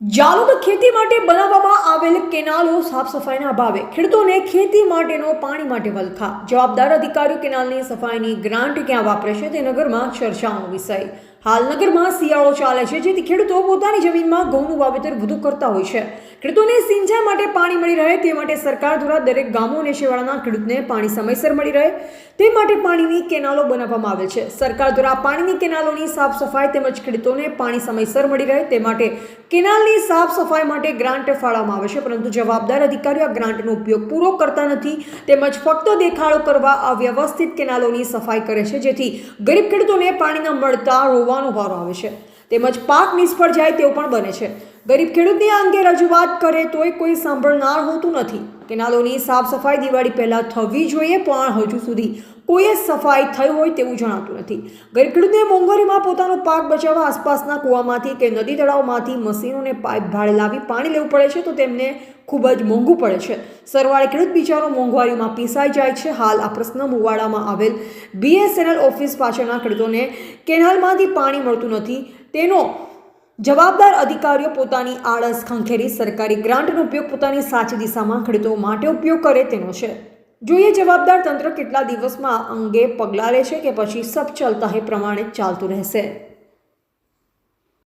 જાલોદ ખેતી માટે બનાવવામાં આવેલ કેનાલો સાફ સફાઈના અભાવે ખેડૂતોને ખેતી માટેનો પાણી માટે વલખા. જવાબદાર અધિકારીઓ કેનાલની સફાઈની ગ્રાન્ટ ક્યાં વાપરે છે તે નગરમાં ચર્ચાનો વિષય. હાલ નગરમાં શિયાળો ચાલે છે, જેથી ખેડૂતો પોતાની જમીનમાં ઘઉંનું વાવેતર વધુ કરતા હોય છે. ખેડૂતોને સિંચાઈ માટે પાણી મળી રહે, તે માટે સરકાર દ્વારા દરેક ગામો અને શેવાળાના ખેડૂતને પાણી સમયસર મળી રહે. તે માટે પાણીની કેનાલો બનાવવામાં આવેલ છે. સરકાર દ્વારા પાણીની કેનાલોની સાફ સફાઈ તેમજ ખેડૂતોને પાણી સમયસર મળી રહે, તે માટે કેનાલની સાફ સફાઈ માટે ગ્રાન્ટ ફાળવવામાં આવે છે, પરંતુ જવાબદાર અધિકારીઓ આ ગ્રાન્ટનો ઉપયોગ પૂરો કરતા નથી. તેમજ ફક્ત દેખાડો કરવા અવ્યવસ્થિત કેનાલોની સફાઈ કરે છે, જેથી ગરીબ ખેડૂતોને પાણી ન મળતા રોવાનો ભાર આવે છે. તેમજ પાક નિષ્ફળ જાય તેવું પણ બને છે. ગરીબ ખેડૂતની આ અંગે રજૂઆત કરે તોય કોઈ સાંભળનાર હોતું નથી. કેનાલોની સાફ સફાઈ દિવાળી પહેલાં થવી જોઈએ પણ હજુ સુધી કોઈએ સફાઈ થઈ હોય તેવું જણાતું નથી. ગરીબ ખેડૂતને મોંઘવારીમાં પોતાનો પાક બચાવવા આસપાસના કૂવામાંથી કે નદી તળાવમાંથી મશીનોને પાઇપ ભાડે લાવી પાણી લેવું પડે છે તો તેમને ખૂબ જ મોંઘું પડે છે. સરવાળે ખેડૂત બિચારો મોંઘવારીમાં પીસાઈ જાય છે. હાલ આ પ્રશ્ન મુવાડામાં આવેલ બીએસએનએલ ઓફિસ પાછળના ખેડૂતોને કેનાલમાંથી પાણી મળતું નથી. તેનો જવાબદાર અધિકારીઓ પોતાની આળસ ખંખેરી સરકારી ગ્રાન્ટનો ઉપયોગ પોતાની સાચી દિશામાં ખેડૂતો માટે ઉપયોગ કરે તેનો છે. જોઈએ જવાબદાર તંત્ર કેટલા દિવસમાં અંગે પગલાં લેશે કે પછી સબ ચલતા હે પ્રમાણે ચાલતું રહેશે.